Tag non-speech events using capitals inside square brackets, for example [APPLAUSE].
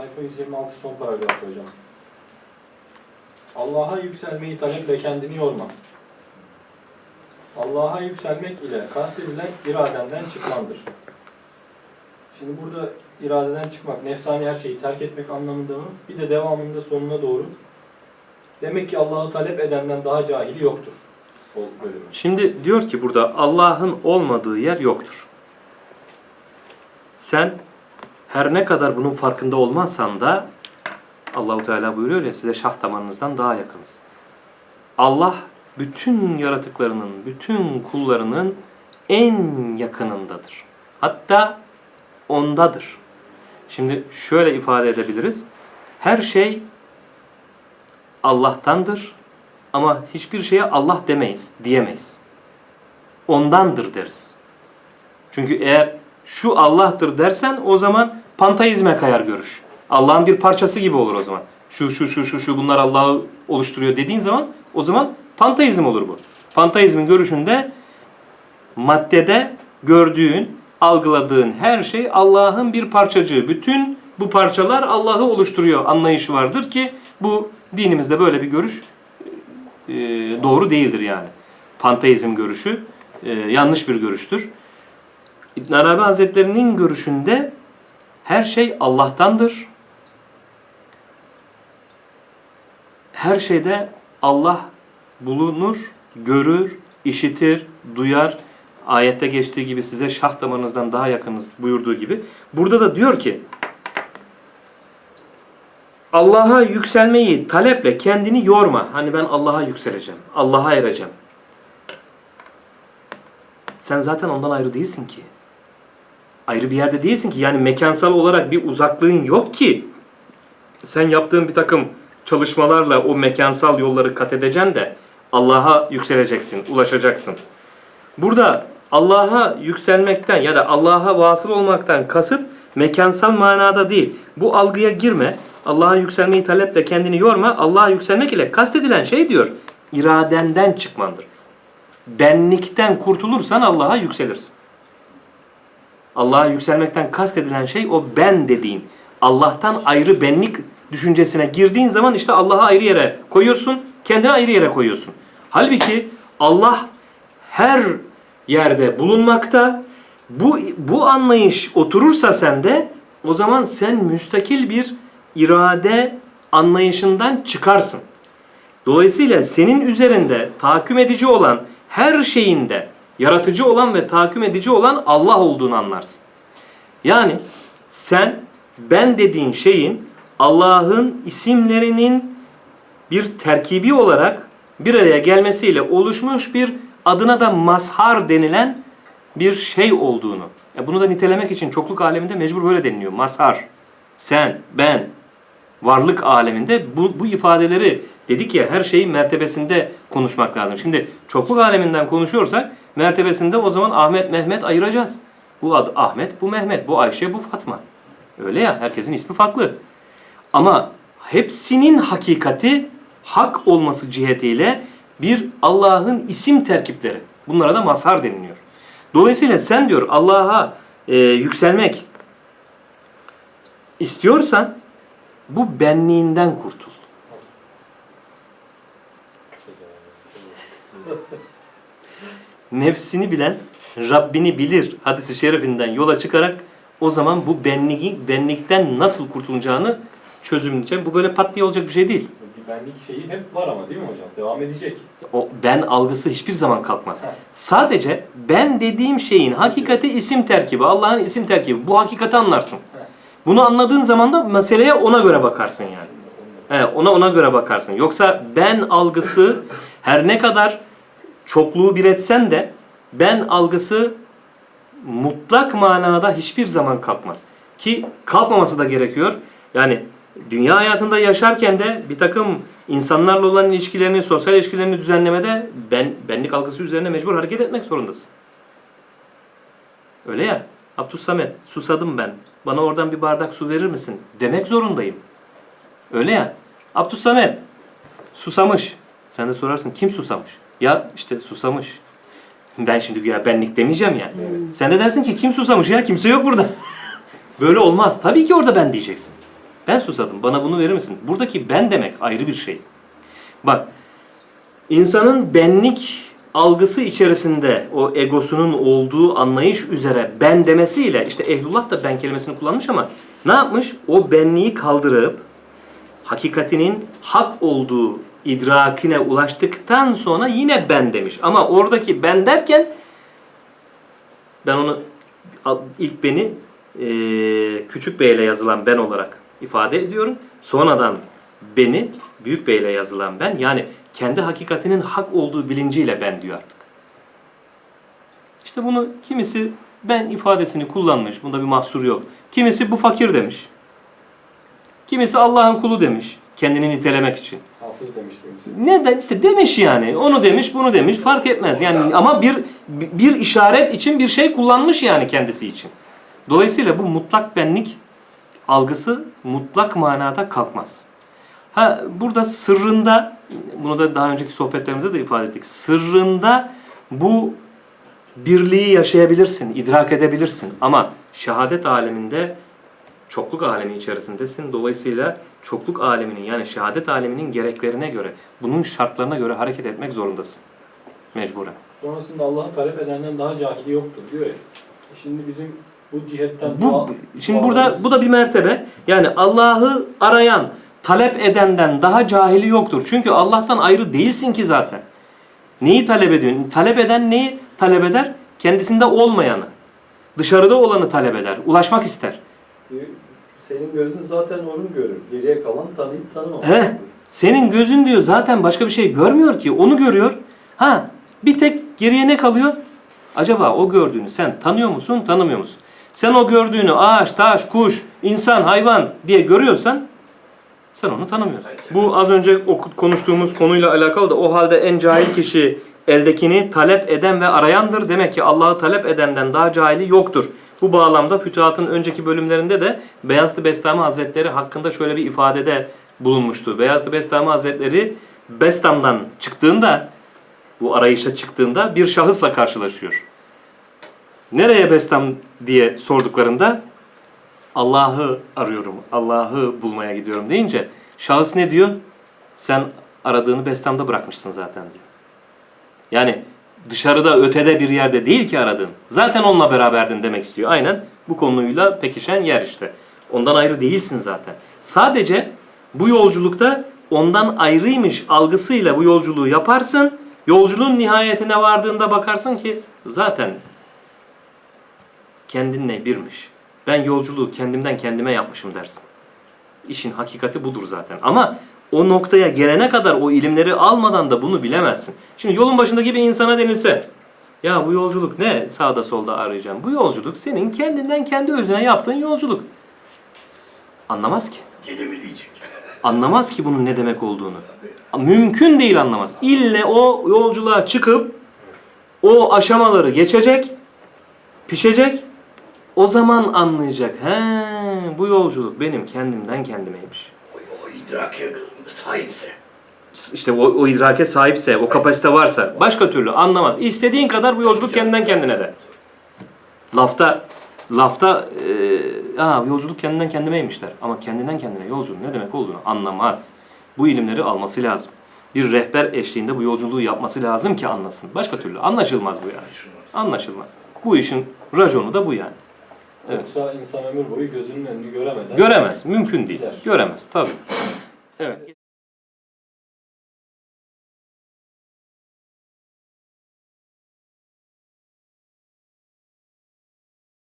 Sayfa 126 son paragraf hocam. Allah'a yükselmeyi taleple kendini yorma. Allah'a yükselmek ile kastedilen iradenden çıkmandır. Şimdi burada iradeden çıkmak, nefsani her şeyi terk etmek anlamında mı? Bir de devamında sonuna doğru. Demek ki Allah'ı talep edenden daha cahili yoktur. Şimdi diyor ki burada Allah'ın olmadığı yer yoktur. Sen her ne kadar bunun farkında olmazsan da Allahu Teala buyuruyor ya size şah damarınızdan daha yakınız. Allah bütün yaratıklarının, bütün kullarının en yakınındadır. Hatta ondadır. Şimdi şöyle ifade edebiliriz. Her şey Allah'tandır ama hiçbir şeye Allah demeyiz, diyemeyiz. Ondandır deriz. Çünkü eğer şu Allah'tır dersen o zaman panteizme kayar görüş. Allah'ın bir parçası gibi olur o zaman. Şu şu şu şu şu bunlar Allah'ı oluşturuyor dediğin zaman o zaman panteizm olur bu. Panteizmin görüşünde maddede gördüğün, algıladığın her şey Allah'ın bir parçacığı. Bütün bu parçalar Allah'ı oluşturuyor anlayışı vardır ki bu dinimizde böyle bir görüş e, doğru değildir yani. Panteizm görüşü e, yanlış bir görüştür. İbn Arabi Hazretleri'nin görüşünde her şey Allah'tandır. Her şeyde Allah bulunur, görür, işitir, duyar. Ayette geçtiği gibi size şah damarınızdan daha yakınız buyurduğu gibi. Burada da diyor ki Allah'a yükselmeyi taleple kendini yorma. Hani ben Allah'a yükseleceğim. Allah'a ereceğim. Sen zaten ondan ayrı değilsin ki. Ayrı bir yerde değilsin ki. Yani mekansal olarak bir uzaklığın yok ki. Sen yaptığın bir takım çalışmalarla o mekansal yolları kat edeceksin de Allah'a yükseleceksin, ulaşacaksın. Burada Allah'a yükselmekten ya da Allah'a vasıl olmaktan kasıt mekansal manada değil. Bu algıya girme. Allah'a yükselmeyi taleple kendini yorma. Allah'a yükselmek ile kastedilen şey diyor. iradenden çıkmandır. Benlikten kurtulursan Allah'a yükselirsin. Allah'a yükselmekten kastedilen şey o ben dediğin. Allah'tan ayrı benlik düşüncesine girdiğin zaman işte Allah'ı ayrı yere koyuyorsun, kendini ayrı yere koyuyorsun. Halbuki Allah her yerde bulunmakta. Bu, bu anlayış oturursa sende o zaman sen müstakil bir irade anlayışından çıkarsın. Dolayısıyla senin üzerinde tahakküm edici olan her şeyinde yaratıcı olan ve tahakküm edici olan Allah olduğunu anlarsın. Yani sen ben dediğin şeyin Allah'ın isimlerinin bir terkibi olarak bir araya gelmesiyle oluşmuş bir adına da mazhar denilen bir şey olduğunu. Ya bunu da nitelemek için çokluk aleminde mecbur böyle deniliyor. Mazhar, sen, ben, varlık aleminde bu, bu ifadeleri dedik ya her şeyin mertebesinde konuşmak lazım. Şimdi çokluk aleminden konuşuyorsak mertebesinde o zaman Ahmet, Mehmet ayıracağız. Bu adı Ahmet, bu Mehmet, bu Ayşe, bu Fatma. Öyle ya herkesin ismi farklı. Ama hepsinin hakikati hak olması cihetiyle bir Allah'ın isim terkipleri. Bunlara da mazhar deniliyor. Dolayısıyla sen diyor Allah'a e, yükselmek istiyorsan bu benliğinden kurtul. Nefsini bilen Rabbini bilir hadisi şerifinden yola çıkarak o zaman bu benliği, benlikten nasıl kurtulacağını çözümleyeceğim. Bu böyle pat diye olacak bir şey değil. Benlik şeyi hep var ama değil mi hocam? Devam edecek. O ben algısı hiçbir zaman kalkmaz. Evet. Sadece ben dediğim şeyin hakikati isim terkibi, Allah'ın isim terkibi. Bu hakikati anlarsın. Evet. Bunu anladığın zaman da meseleye ona göre bakarsın yani. Evet, ona ona göre bakarsın. Yoksa ben algısı her ne kadar çokluğu bir etsen de ben algısı mutlak manada hiçbir zaman kalkmaz. Ki kalkmaması da gerekiyor. Yani dünya hayatında yaşarken de bir takım insanlarla olan ilişkilerini, sosyal ilişkilerini düzenlemede ben benlik algısı üzerine mecbur hareket etmek zorundasın. Öyle ya. Abdus Samet, susadım ben. Bana oradan bir bardak su verir misin? Demek zorundayım. Öyle ya. Abdus Samet, susamış. Sen de sorarsın kim susamış? Ya işte susamış. Ben şimdi ya benlik demeyeceğim ya. Sen de dersin ki kim susamış ya? Kimse yok burada. [LAUGHS] Böyle olmaz. Tabii ki orada ben diyeceksin. Ben susadım. Bana bunu verir misin? Buradaki ben demek ayrı bir şey. Bak insanın benlik algısı içerisinde o egosunun olduğu anlayış üzere ben demesiyle işte ehlullah da ben kelimesini kullanmış ama ne yapmış? O benliği kaldırıp hakikatinin hak olduğu idrakine ulaştıktan sonra yine ben demiş. Ama oradaki ben derken ben onu ilk beni eee, küçük B ile yazılan ben olarak ifade ediyorum. Sonradan beni büyük B ile yazılan ben yani kendi hakikatinin hak olduğu bilinciyle ben diyor artık. İşte bunu kimisi ben ifadesini kullanmış. Bunda bir mahsur yok. Kimisi bu fakir demiş. Kimisi Allah'ın kulu demiş. Kendini nitelemek için. Hafız demiş. Ne de işte demiş yani. Onu demiş, bunu demiş fark etmez. Yani ama bir bir işaret için bir şey kullanmış yani kendisi için. Dolayısıyla bu mutlak benlik algısı mutlak manada kalkmaz. Ha burada sırrında bunu da daha önceki sohbetlerimizde de ifade ettik. Sırrında bu birliği yaşayabilirsin, idrak edebilirsin ama şehadet aleminde çokluk alemi içerisindesin. Dolayısıyla çokluk aleminin yani şehadet aleminin gereklerine göre, bunun şartlarına göre hareket etmek zorundasın. Mecburen. Sonrasında Allah'ı talep edenden daha cahili yoktur diyor ya. E Şimdi bizim bu cihetten Bu dua- şimdi burada duamız- bu da bir mertebe. Yani Allah'ı arayan, talep edenden daha cahili yoktur. Çünkü Allah'tan ayrı değilsin ki zaten. Neyi talep ediyorsun? Talep eden neyi talep eder? Kendisinde olmayanı. Dışarıda olanı talep eder. Ulaşmak ister. Senin gözün zaten onu görür. Geriye kalan tanıyıp tanımamak. He. Senin gözün diyor zaten başka bir şey görmüyor ki. Onu görüyor. Ha bir tek geriye ne kalıyor? Acaba o gördüğünü sen tanıyor musun, tanımıyor musun? Sen o gördüğünü ağaç, taş, kuş, insan, hayvan diye görüyorsan sen onu tanımıyorsun. Bu az önce konuştuğumuz konuyla alakalı da o halde en cahil kişi eldekini talep eden ve arayandır. Demek ki Allah'ı talep edenden daha cahili yoktur. Bu bağlamda Fütuhat'ın önceki bölümlerinde de Beyazıt Bestami Hazretleri hakkında şöyle bir ifadede bulunmuştu. Beyazıt Bestami Hazretleri Bestam'dan çıktığında, bu arayışa çıktığında bir şahısla karşılaşıyor. Nereye Bestam diye sorduklarında Allah'ı arıyorum, Allah'ı bulmaya gidiyorum deyince şahıs ne diyor? Sen aradığını Bestam'da bırakmışsın zaten diyor. Yani dışarıda ötede bir yerde değil ki aradığın. Zaten onunla beraberdin demek istiyor. Aynen bu konuyla pekişen yer işte. Ondan ayrı değilsin zaten. Sadece bu yolculukta ondan ayrıymış algısıyla bu yolculuğu yaparsın. Yolculuğun nihayetine vardığında bakarsın ki zaten kendinle birmiş. Ben yolculuğu kendimden kendime yapmışım dersin. İşin hakikati budur zaten. Ama o noktaya gelene kadar o ilimleri almadan da bunu bilemezsin. Şimdi yolun başındaki bir insana denilse ya bu yolculuk ne sağda solda arayacağım. Bu yolculuk senin kendinden kendi özüne yaptığın yolculuk. Anlamaz ki. Anlamaz ki bunun ne demek olduğunu. Mümkün değil anlamaz. İlle o yolculuğa çıkıp o aşamaları geçecek, pişecek. O zaman anlayacak. He, bu yolculuk benim kendimden kendimeymiş. O idrake sahipse. İşte o, o idrake sahipse, o kapasite varsa başka türlü anlamaz. İstediğin kadar bu yolculuk kendinden kendine de. Lafta lafta e, Aa, yolculuk kendinden kendimeymişler. Ama kendinden kendine yolculuğun ne demek olduğunu anlamaz. Bu ilimleri alması lazım. Bir rehber eşliğinde bu yolculuğu yapması lazım ki anlasın. Başka türlü anlaşılmaz bu yani. Anlaşılmaz. Bu işin raconu da bu yani. Evet. Yoksa insan ömür boyu gözünün önünü göremeden Göremez. Mümkün değil. Göremez tabii. Evet.